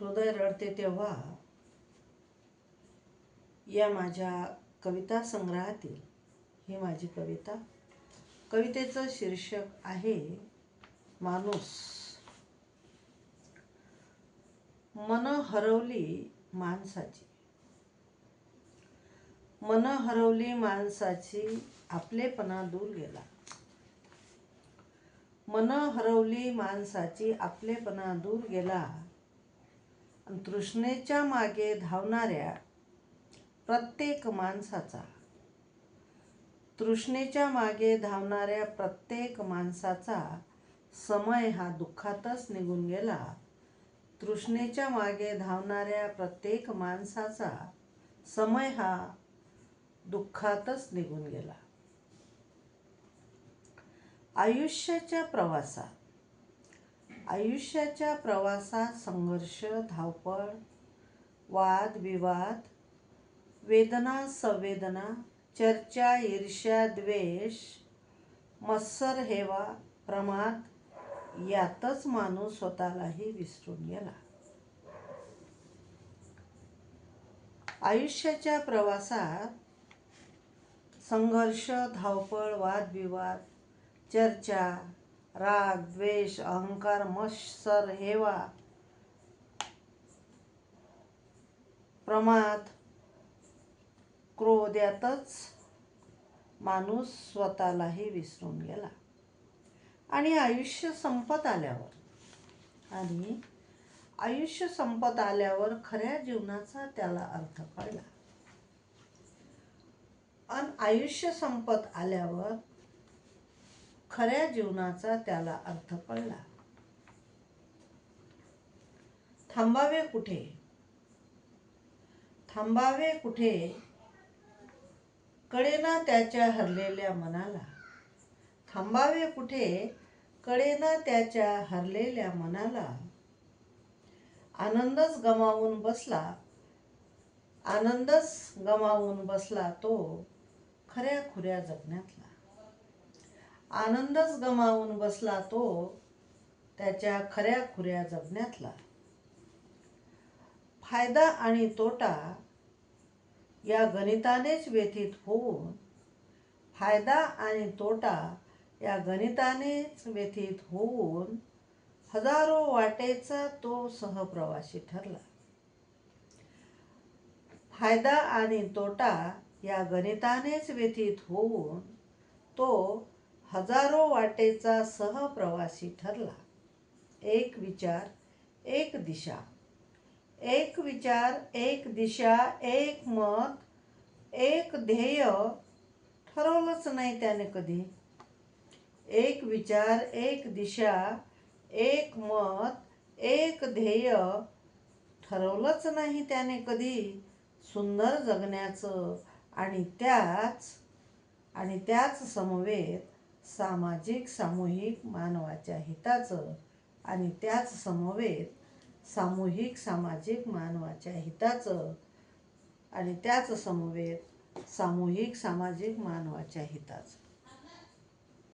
हृदय रडते तेव्हा या माझ्या कविता संग्रहातील ही माझी कविता कवितेचं शीर्षक आहे माणूस. मन हरवली माणसाची. मन हरवली माणसाची आपलेपणा दूर गेला. मन हरवली माणसाची आपलेपणा दूर गेला. तृष्णेच्या मागे धावणाऱ्या प्रत्येक माणसाचा. तृष्णेच्या मागे धावणाऱ्या प्रत्येक माणसाचा समय हा दुःखातच निघून गेला. तृष्णेच्या मागे धावणाऱ्या प्रत्येक माणसाचा समय हा दुःखातच निघून गेला. आयुष्याच्या प्रवासात आयुष्याच्या प्रवासात संघर्ष धावपळ वाद विवाद वेदना संवेदना चर्चा ईर्ष्या द्वेष मत्सर हेवा प्रमाद यातच माणूस स्वतःलाही विसरून गेला. आयुष्याच्या प्रवासात संघर्ष धावपळ वादविवाद चर्चा राग द्वेष अहंकार मत्सर हेवा प्रमाद क्रोधातच माणूस स्वतःलाही विसरून गेला. आणि आयुष्य संपत आल्यावर आणि आयुष्य संपत आल्यावर खऱ्या जीवनाचा त्याला अर्थ कळला. आणि आयुष्य संपत आल्यावर खऱ्या जीवनाचा त्याला अर्थ कळला. थांबावे कुठे? थांबावे कुठे? कळेना त्याच्या हरलेल्या मनाला. थांबावे कुठे? कळेना त्याच्या हरलेल्या मनाला. आनंदच गमावून बसला. आनंदच गमावून बसला तो खऱ्या खुऱ्या जगण्यातला. आनंदच गमावून बसला तो त्याच्या खऱ्या खुऱ्या जगण्यातला फायदा आणि तोटा या गणितानेच व्यथित होऊन फायदा आणि तोटा या गणितानेच व्यथित होऊन हजारो वाटेचा तो सहप्रवासी ठरला. फायदा आणि तोटा या गणितानेच व्यथित होऊन तो हजारो वाटेचा सहप्रवासी ठरला. एक विचार एक दिशा. एक विचार एक दिशा एक मत एक ध्येय ठरवलंच नाही त्याने कधी. एक विचार एक दिशा एक मत एक ध्येय ठरवलंच नाही त्याने कधी. सुंदर जगण्याचं आणि त्याच आणि त्याच समवेत सामाजिक सामूहिक मानवाच्या हिताचं आणि त्याच समवेत सामूहिक सामाजिक मानवाच्या हिताचं आणि त्याच समवेत सामूहिक सामाजिक मानवाच्या हिताचं.